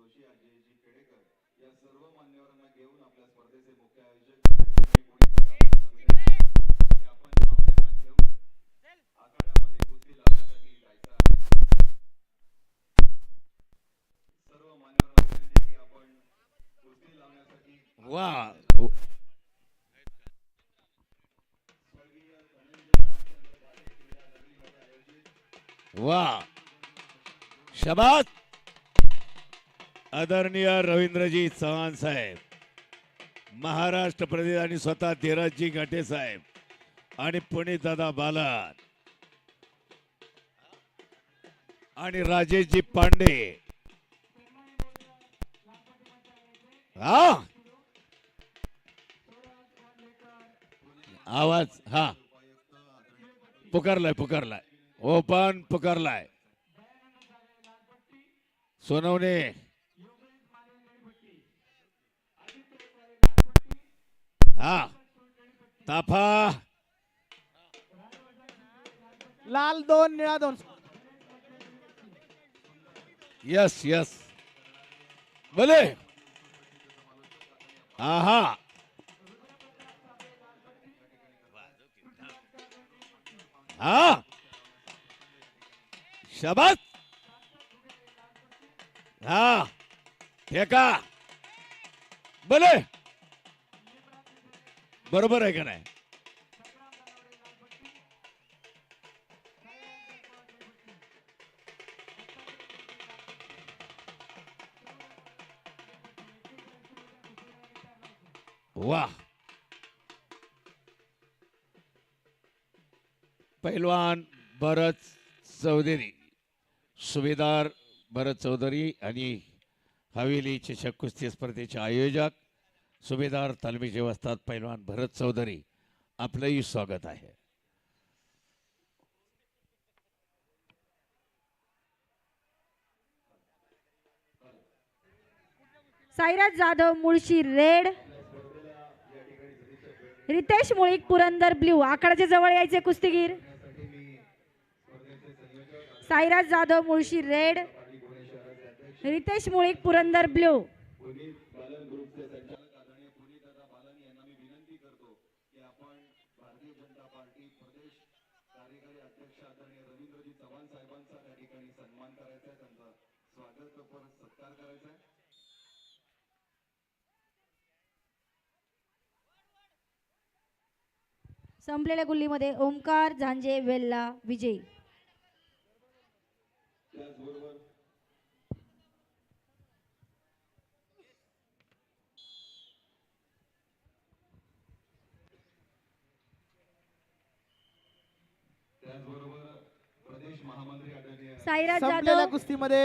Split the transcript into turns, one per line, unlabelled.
जोशी अजयजी खेडेकर या सर्व मान्यवरांना घेऊन आपल्या स्पर्धेचे मुख्य आयोजक आपण पाहुण्यांना घेऊन आखाड्यामध्ये कुस्ती लावण्यासाठी जायचं आहे. सर्व मान्यवरांना की आपण कुस्ती लावण्यासाठी
वा. वा. शबाद आदरणीय रवींद्रजी चव्हाण साहेब महाराष्ट्र प्रदेश आणि स्वतः धीरजजी घाटे साहेब आणि पुणे दादा बालन आणि राजेशजी पांडे. हा? आवाज हा. पुकारलाय पुकारलाय. हो, ओपन पुकारलाय. सोनवणे. हा. ताफा.
लाल दोन निळा दोन.
यस यस बोले. हा हा. हा शबाद हा. फेका बोले. बरोबर आहे का नाही? वा पैलवान भरत चौधरी सुभेदार भरत चौधरी आणि हवेलीचे चषक कुस्ती स्पर्धेचे आयोजक सुभेदार तालमीचे वस्ताद पैलवान भरत चौधरी आपलंही स्वागत आहे.
साईराज जाधव मुळशी रेड रितेश मुळीक पुरंदर ब्ल्यू आकडाच्या जवळ यायचे कुस्तीगीर. Sairaj Jadhav Mulshi red Ritesh Mulik Purandar blue.
की आपण भारतीय जनता पार्टी प्रदेश कार्यकारी अध्यक्ष आदरणीय रवींद्रजी चव्हाण साहेबांचा त्या ठिकाणी सन्मान करायचा आहे त्यांचा स्वागत परत सत्कार करायचा आहे
संपलेल्या गुल्लीमध्ये ओमकार झांजे वेल्ला विजयी.
त्याचबरोबर त्याचबरोबर प्रदेश महामंत्री आदरणीय
साईराज जाधव.
कुस्तीमध्ये